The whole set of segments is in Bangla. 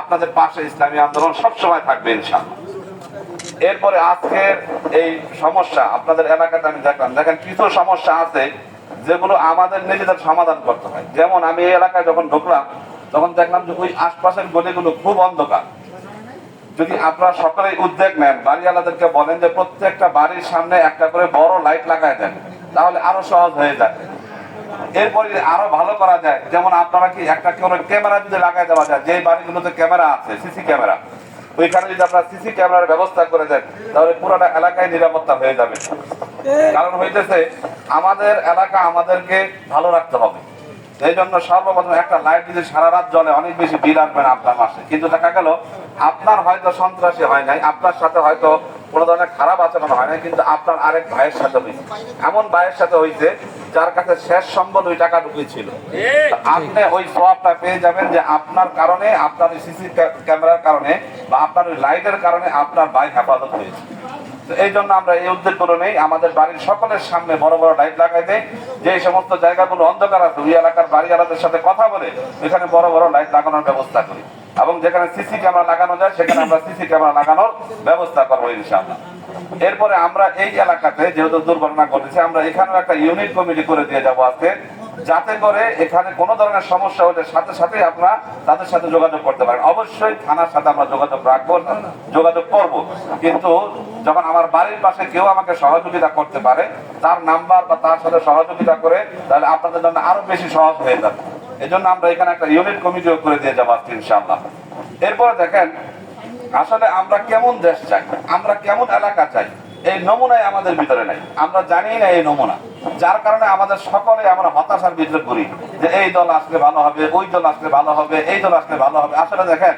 আপনাদের পাশে ইসলামী আন্দোলন সবসময় থাকবে ইনশাআল্লাহ। এরপরে আজকের এই সমস্যা আপনাদের এলাকাতে আমি দেখলাম। দেখেন কিছু সমস্যা আছে যেগুলো আমাদের নিজেদের সমাধান করতে হয়। যেমন আমি এই এলাকায় যখন ঢুকলাম, তখন দেখলাম যে ওই আশপাশের গলিগুলো খুব অন্ধকার। যদি আপনারা সকলেই উদ্যোগ নেন, বাড়িওয়ালাদেরকে বলেন যে প্রত্যেকটা বাড়ির সামনে একটা করে বড় লাইট লাগায় দেন, তাহলে আরও সহজ হয়ে যায়। এরপরে আরও ভালো করা যায়, যেমন আপনারা কি একটা ক্যামেরা যদি লাগাই দেওয়া যায়, যে বাড়িগুলোতে ক্যামেরা আছে, সিসি ক্যামেরা, ওইখানে যদি আপনারা সিসি ক্যামেরার ব্যবস্থা করে দেন, তাহলে পুরোটা এলাকায় নিরাপত্তা হয়ে যাবে। কারণ হইতেছে, আমাদের এলাকা আমাদেরকে ভালো রাখতে হবে। এই জন্য সর্বপ্রথম একটা লাইট যদি সারা রাত জ্বলে, অনেক বেশি বিল আসবে না আপনার মাসে। কিন্তু দেখা গেল, আপনার হয়তো সন্ত্রাসী হয় নাই, আপনার সাথে হয়তো কোনো ধরনের খারাপ আচরণ হয় না কিন্তু আপনার আরেক ভাইয়ের সাথে হয়েছে। এমন ভাইয়ের সাথে হয়েছে যার কাছে শেষ সম্বল ওই টাকা ঢুকেছিল। আপনি ওই সোয়াবটা পেয়ে যাবেন যে আপনার কারণে আপনার ওই সিসি ক্যামেরার কারণে বা আপনার ওই লাইটের কারণে আপনার ভাই হেফাজত হয়েছে। এই জন্য আমরা এই উদ্যোগগুলো নেই আমাদের বাড়ির সকলের সামনে বড় বড় লাইট লাগাই দেয় যে সমস্ত জায়গাগুলো অন্ধকার আছে, ওই এলাকার বাড়িওয়ালাদের সাথে কথা বলে এখানে বড় বড় লাইট লাগানোর ব্যবস্থা করি। এবং যেখানে সিসি ক্যামেরা লাগানো যায়, সেখানে আমরা সিসি ক্যামেরা লাগানোর ব্যবস্থা করব ইনশাআল্লাহ। এরপরে আমরা এই এলাকাতে যেহেতু দুর্ঘটনা ঘটেছে, আমরা এখানেও একটা ইউনিট কমিটি করে দিয়ে যাব আজকে। যাতে করে এখানে কোনো ধরনের সমস্যা হলে সাথে সাথে আপনারা তাদের সাথে যোগাযোগ করতে পারেন। অবশ্যই থানার সাথে আমরা যোগাযোগ রাখব, যোগাযোগ করব। কিন্তু যখন আমার বাড়ির পাশে কেউ আমাকে সহযোগিতা করতে পারে, তার নাম্বার বা তার সাথে সহযোগিতা করে, তাহলে আপনাদের জন্য আরও বেশি সহজ হয়ে যাবে। এই জন্য আমরা এখানে একটা ইউনিট কমিটিও করে দিয়ে যাব আজকে, ইনশাআল্লাহ। এরপরে দেখেন, আসলে আমরা কেমন দেশ চাই, আমরা কেমন এলাকা চাই, এই নমুনাই আমাদের ভিতরে নাই। আমরা জানি না এই নমুনা। যার কারণে আমাদের সকলে আমরা হতাশার ভিতরে করি যে এই দল আসলে ভালো হবে, ওই দল আসলে ভালো হবে, এই দল আসলে ভালো হবে। আসলে দেখেন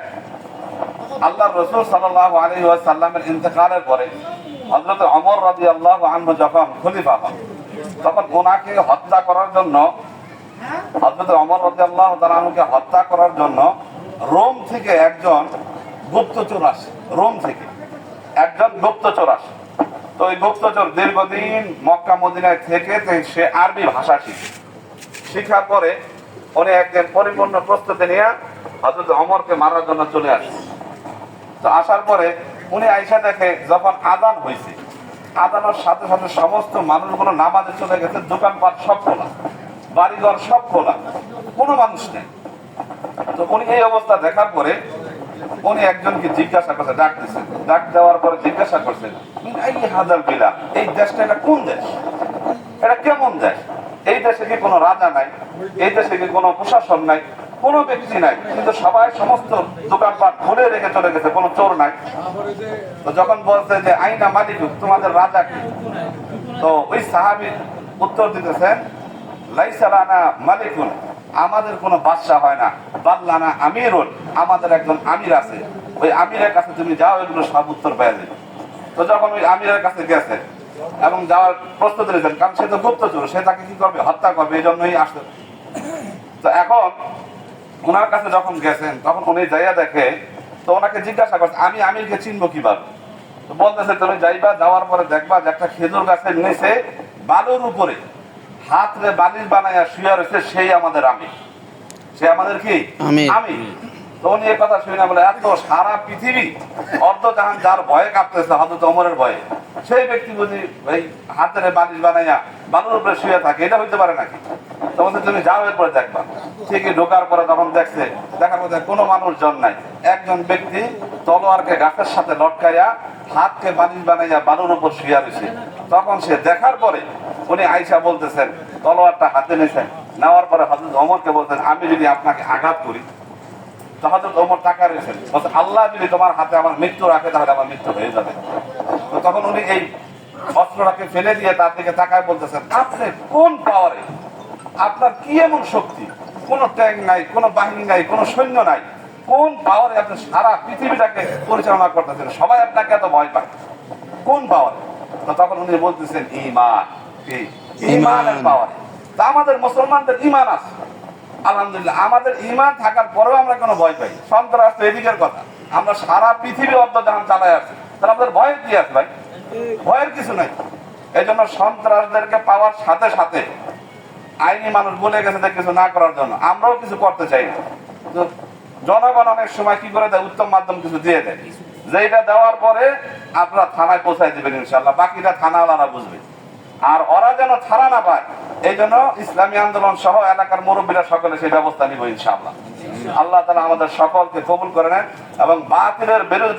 আল্লাহ রসুল সাল্লাহ আলী সাল্লামের ইন্তকালের পরে হজরত অমর রাজি আল্লাহ আনহু যখন খলিফা হন, তখন ওনাকে হত্যা করার জন্য হজরত অমর রাজি আল্লাহ তালকে হত্যা করার জন্য রোম থেকে একজন গুপ্তচর আসে, রোম থেকে একজন গুপ্তচর আসে। তো ওই গুপ্তচর দীর্ঘদিন মক্কা মদিনায় থেকে সে আরবি ভাষা শিখে। শিখার পরে উনি একদিন পরিপূর্ণ প্রস্তুতি নিয়ে হজরত অমরকে মারার জন্য চলে আসে। তো আসার পরে উনি আইসা দেখে যখন আদান হয়েছে আদানের সাথে সাথে সমস্ত মানুষগুলো নামাজে চলে গেছে, দোকানপাট সব খোলা, বাড়িঘর সব খোলা, কোনো মানুষ নেই। তো উনি এই অবস্থা দেখার পরে উনি একজনকে জিজ্ঞাসা করছে, ডাক দিচ্ছেন ডাক দেওয়ার পরে জিজ্ঞাসা করছেন হাজার বিলা, এই দেশটা এটা কোন দেশ? এটা কেমন দেশ? এই দেশে কি কোনো রাজা নাই? এই দেশে কি কোনো প্রশাসন নাই? কোনো ব্যক্তি নাই। কিন্তু সবাই সমস্ত দোকানপাট খুলে রেখে চলে গেছে, কোনো চোর নাই। তো যখন বলছে যে, আইনা মালিক, তোমাদের রাজা কি? তো ওই সাহাবি উত্তর দিতেছেন লাইসালানা মালিকুন, আমাদের কোনো বাদশাহ হয় না বাল্লানা আমিরুন। আমাদের একজন আমির আছে ওই আমিরের কাছে তুমি যাও এগুলো সব উত্তর পেয়ে যাবে। তো যখন ওই আমিরের কাছে গেছে এবং যাওয়ার প্রস্তুতি নিয়েছেন কারণ সে তো গুপ্তচর সে তাকে কি করবে? হত্যা করবে এই জন্যই আসতে তো এখন ওনার কাছে যখন গেছেন তখন উনি যাইয়া দেখে তো ওনাকে জিজ্ঞাসা করছে আমি আমিরকে চিনবো কীভাবে? তো বলতেছে তুমি যাইবা যাওয়ার পরে দেখবা যে একটা খেজুর গাছের নিচে বালুর উপরে হাত রে বালিশ বানাইয়া শুয়ে রয়েছে সেই আমাদের আমি সে আমাদের কি? আমির। আমি তো উনি এই কথা শুনে বলে, এত সারা পৃথিবী অর্ধ জাহান যার ভয়ে কাঁপতেছে হজরত অমরের ভয়ে। সেই ব্যক্তি বুঝি এই হাতের বালিশ বানাইয়া বালুর উপরে শুয়ে থাকে, এটা হইতে পারে নাকি? তখন তুমি যাও এরপরে দেখবা। ঠিকই ঢোকার পরে তখন দেখছে, দেখার মধ্যে কোনো মানুষজন নাই। একজন ব্যক্তি তলোয়ারকে গাছের সাথে লটকাইয়া হাতকে বালিশ বানাইয়া বালুর উপর শুয়ে রয়েছে তখন সে দেখার পরে উনি আইসা বলতেছেন, তলোয়ারটা হাতে নিয়েছেন নেওয়ার পরে হজরত অমরকে বলতেন আমি যদি আপনাকে আঘাত করি ওমর টাকা রয়েছেন বলছে আল্লাহ যদি তোমার হাতে আমার মৃত্যু রাখে তাহলে আমার মৃত্যু হয়ে যাবে। তো তখন উনি এই অস্ত্রটাকে ফেলে দিয়ে তার দিকে তাকায় বলতেছেন আপনি কোন পাওয়ারে আপনার কি এমন শক্তি? কোনো ট্যাঙ্ক নাই কোনো বাহিনী নাই কোনো সৈন্য নাই। কোন পাওয়ারে আপনি সারা পৃথিবীটাকে পরিচালনা করতেছেন? সবাই আপনাকে এত ভয় পায়। কোন পাওয়ারে তো তখন উনি বলতেছেন ইমান ইমানের পাওয়ারে তা আমাদের মুসলমানদের ইমান আছে। আলহামদুলিল্লাহ, আমাদের ইমান থাকার পরেও আমরা কোনো ভয় পাই। সন্ত্রাস তো এদিকের কথা। আমরা সারা পৃথিবী অর্ধ জাহান চালাই আছি। তাহলে আমাদের ভয়ের কি আছে ভাই? ভয়ের কিছু নাই। এই জন্য সন্ত্রাসদেরকে পাওয়ার সাথে সাথে আইনি মানুষ বলে গেছে যে কিছু না করার জন্য। আমরাও কিছু করতে চাই না। জনগণ অনেক সময় কি করে দেয়? উত্তম মাধ্যম কিছু দিয়ে দেয়। যেটা দেওয়ার পরে আপনারা থানায় পৌঁছায় দেবেন ইনশাল্লাহ বাকিটা থানাওয়ালারা বুঝবে। আর ওরা যেন ছাড়া না পায়, এই জন্য ইসলামী আন্দোলন সহ এলাকার মুরব্বীরা সকলে সেই ব্যবস্থা নিব ইনশাআল্লাহ। আল্লাহ তালা আমাদের সকলকে কবুল করে নেন এবং বাতিলের বিরুদ্ধে